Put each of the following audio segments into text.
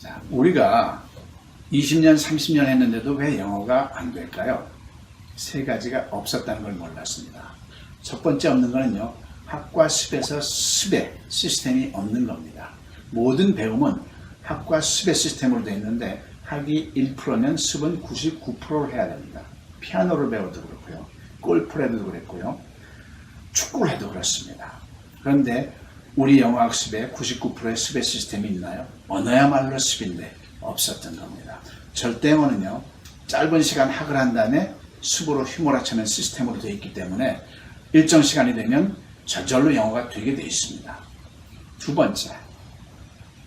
자, 우리가 20년, 30년 했는데도 왜 영어가 안 될까요? 세 가지가 없었다는 걸 몰랐습니다. 첫 번째 없는 거는요, 학과 습에서 습의 시스템이 없는 겁니다. 모든 배움은 학과 습의 시스템으로 되어 있는데 학이 1%면 습은 99%를 해야 됩니다. 피아노를 배워도 그렇고요. 골프를 해도 그랬고요. 축구를 해도 그렇습니다. 그런데 우리 영어 학습에 99%의 습의 시스템이 있나요? 언어야말로 습인데 없었던 겁니다. 절대어는요 짧은 시간 학을 한 다음에 습으로 휘몰아치는 시스템으로 되어 있기 때문에 일정 시간이 되면 저절로 영어가 되게 되어 있습니다. 두 번째,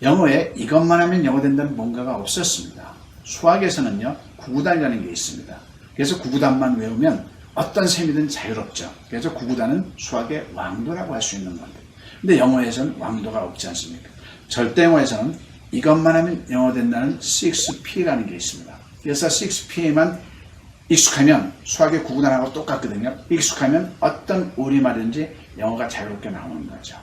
영어에 이것만 하면 영어 된다는 뭔가가 없었습니다. 수학에서는요, 구구단이라는 게 있습니다. 그래서 구구단만 외우면 어떤 셈이든 자유롭죠. 그래서 구구단은 수학의 왕도라고 할 수 있는 겁니다. 근데 영어에서는 왕도가 없지 않습니까? 절대 영어에서는 이것만 하면 영어 된다는 6P라는 게 있습니다. 그래서 6P에만 익숙하면 수학의 구구단하고 똑같거든요. 익숙하면 어떤 우리말인지 영어가 자유롭게 나오는 거죠.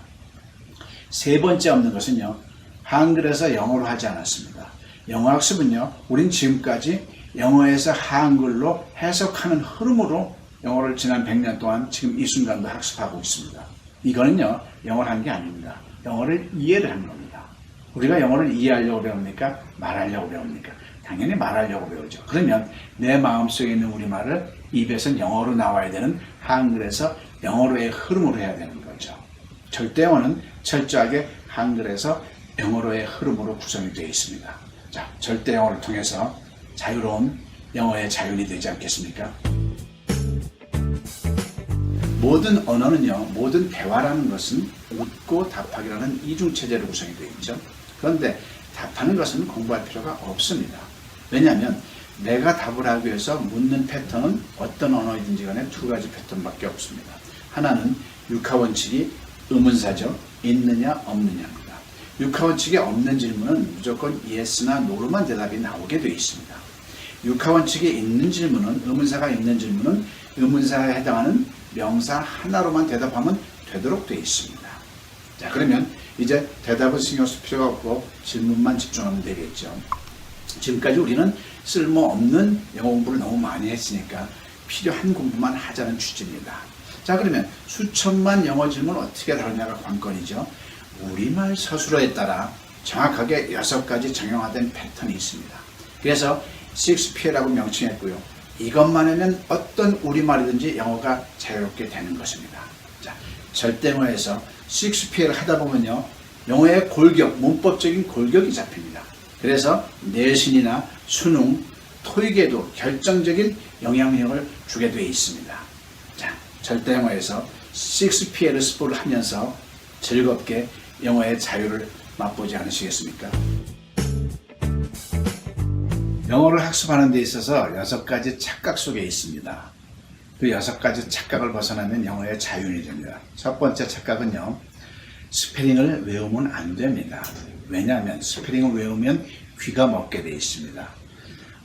세 번째 없는 것은요. 한글에서 영어로 하지 않았습니다. 영어 학습은요. 우린 지금까지 영어에서 한글로 해석하는 흐름으로 영어를 지난 100년 동안 지금 이 순간도 학습하고 있습니다. 이거는요. 영어를 한게 아닙니다. 영어를 이해를 한 겁니다. 우리가 영어를 이해하려고 배웁니까? 말하려고 배웁니까? 당연히 말하려고 배우죠. 그러면 내 마음속에 있는 우리말을 입에서 영어로 나와야 되는 한글에서 영어로의 흐름으로 해야 되는 거죠. 절대 영어는 철저하게 한글에서 영어로의 흐름으로 구성이 되어 있습니다. 자, 절대 영어를 통해서 자유로운 영어의 자연이 되지 않겠습니까? 모든 언어는요, 모든 대화라는 것은 묻고 답하기라는 이중체제로 구성이 되어 있죠. 그런데 답하는 것은 공부할 필요가 없습니다. 왜냐하면 내가 답을 하기 위해서 묻는 패턴은 어떤 언어이든지 간에 두 가지 패턴밖에 없습니다. 하나는 육하원칙이 의문사죠. 있느냐 없느냐입니다. 육하원칙이 없는 질문은 무조건 yes나 no로만 대답이 나오게 되어 있습니다. 육하원칙이 있는 질문은 의문사가 있는 질문은 의문사에 해당하는 명사 하나로만 대답하면 되도록 되어 있습니다. 자 그러면 이제 대답은 신경 쓸 필요가 없고 질문만 집중하면 되겠죠. 지금까지 우리는 쓸모없는 영어 공부를 너무 많이 했으니까 필요한 공부만 하자는 취지입니다. 자 그러면 수천만 영어 질문 어떻게 다루냐가 관건이죠. 우리말 서술어에 따라 정확하게 여섯 가지 정형화된 패턴이 있습니다. 그래서 6P라고 명칭했고요. 이것만 하면 어떤 우리말이든지 영어가 자유롭게 되는 것입니다. 자, 절대어에서 6P를 하다 보면요. 영어의 골격, 문법적인 골격이 잡힙니다. 그래서 내신이나 수능, 토익에도 결정적인 영향력을 주게 되어 있습니다. 자, 절대 영어에서 6PL을 스포를 하면서 즐겁게 영어의 자유를 맛보지 않으시겠습니까? 영어를 학습하는 데 있어서 여섯 가지 착각 속에 있습니다. 그 여섯 가지 착각을 벗어나면 영어의 자유이 됩니다. 첫 번째 착각은요, 스페링을 외우면 안 됩니다. 왜냐하면 스페링을 외우면 귀가 먹게 되어 있습니다.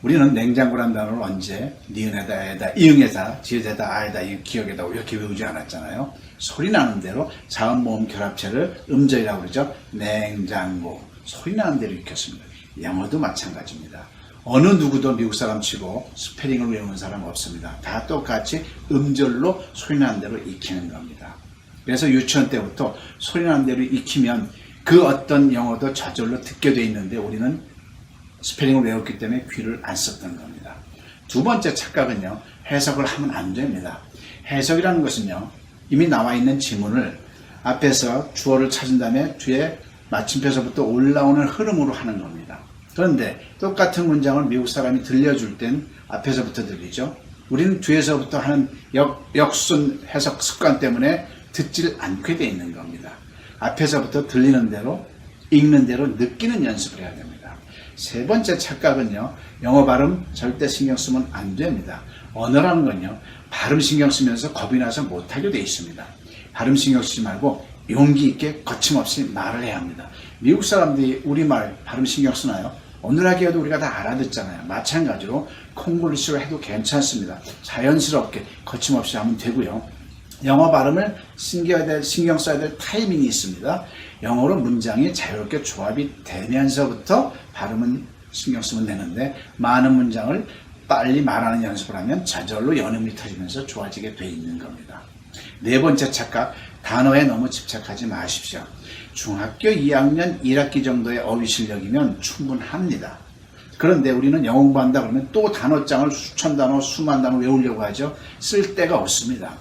우리는 냉장고란 단어를 언제 니은에다 에다 이응에다 지읒에다 아에다 이 기억에다 이렇게 외우지 않았잖아요. 소리 나는 대로 자음 모음 결합체를 음절이라고 그러죠. 냉장고 소리 나는 대로 익혔습니다. 영어도 마찬가지입니다. 어느 누구도 미국 사람 치고 스페링을 외우는 사람 없습니다. 다 똑같이 음절로 소리 나는 대로 익히는 겁니다. 그래서 유치원 때부터 소리 나는 대로 익히면 그 어떤 영어도 저절로 듣게 돼 있는데 우리는 스페링을 외웠기 때문에 귀를 안 썼던 겁니다. 두 번째 착각은요, 해석을 하면 안 됩니다. 해석이라는 것은요, 이미 나와 있는 지문을 앞에서 주어를 찾은 다음에 뒤에 마침표서부터 올라오는 흐름으로 하는 겁니다. 그런데 똑같은 문장을 미국 사람이 들려줄 땐 앞에서부터 들리죠. 우리는 뒤에서부터 하는 역, 역순 해석 습관 때문에 듣질 않게 돼 있는 겁니다. 앞에서부터 들리는 대로 읽는 대로 느끼는 연습을 해야 됩니다. 세 번째 착각은요, 영어 발음 절대 신경 쓰면 안 됩니다. 언어라는 건요, 발음 신경 쓰면서 겁이 나서 못하게 돼 있습니다. 발음 신경 쓰지 말고 용기 있게 거침없이 말을 해야 합니다. 미국 사람들이 우리말 발음 신경 쓰나요? 하기에도 우리가 다 알아듣잖아요. 마찬가지로 콩글리시로 해도 괜찮습니다. 자연스럽게 거침없이 하면 되고요. 영어 발음을 신경, 될, 신경 써야 될 타이밍이 있습니다. 영어로 문장이 자유롭게 조합이 되면서부터 발음은 신경 쓰면 되는데 많은 문장을 빨리 말하는 연습을 하면 저절로 연음이 터지면서 좋아지게 돼 있는 겁니다. 네 번째 착각, 단어에 너무 집착하지 마십시오. 중학교 2학년 1학기 정도의 어휘 실력이면 충분합니다. 그런데 우리는 영어 공부한다 그러면 또 단어장을 수천 단어, 수만 단어 외우려고 하죠. 쓸 데가 없습니다.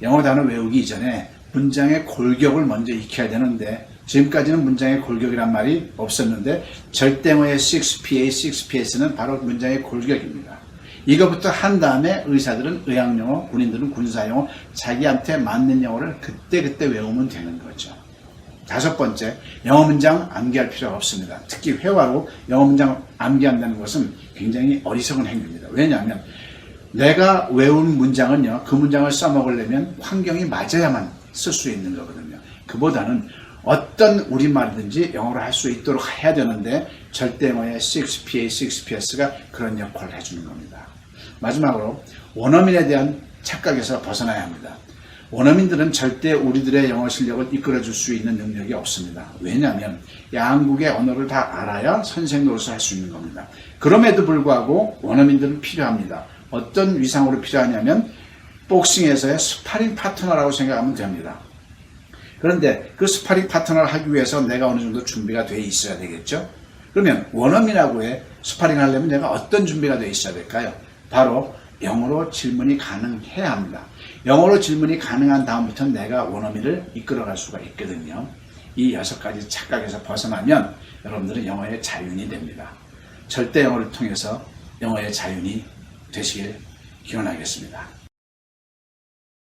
영어 단어 외우기 이전에 문장의 골격을 먼저 익혀야 되는데 지금까지는 문장의 골격이란 말이 없었는데 절대어의 6PA, 6PS는 바로 문장의 골격입니다. 이거부터 한 다음에 의사들은 의학용어, 군인들은 군사용어, 자기한테 맞는 영어를 그때그때 외우면 되는 거죠. 다섯 번째, 영어 문장 암기할 필요가 없습니다. 특히 회화로 영어 문장 암기한다는 것은 굉장히 어리석은 행위입니다. 왜냐하면 내가 외운 문장은요, 그 문장을 써먹으려면 환경이 맞아야만 쓸 수 있는 거거든요. 그보다는 어떤 우리말이든지 영어로 할 수 있도록 해야 되는데 절대어의 6PA, 6PS가 그런 역할을 해주는 겁니다. 마지막으로 원어민에 대한 착각에서 벗어나야 합니다. 원어민들은 절대 우리들의 영어 실력을 이끌어줄 수 있는 능력이 없습니다. 왜냐하면 양국의 언어를 다 알아야 선생 노릇을 할 수 있는 겁니다. 그럼에도 불구하고 원어민들은 필요합니다. 어떤 위상으로 필요하냐면 복싱에서의 스파링 파트너라고 생각하면 됩니다. 그런데 그 스파링 파트너를 하기 위해서 내가 어느 정도 준비가 돼 있어야 되겠죠? 그러면 원어민하고의 스파링 하려면 내가 어떤 준비가 돼 있어야 될까요? 바로 영어로 질문이 가능해야 합니다. 영어로 질문이 가능한 다음부터는 내가 원어민을 이끌어갈 수가 있거든요. 이 여섯 가지 착각에서 벗어나면 여러분들은 영어의 자윤이 됩니다. 절대 영어를 통해서 영어의 자윤이 되시길 기원하겠습니다.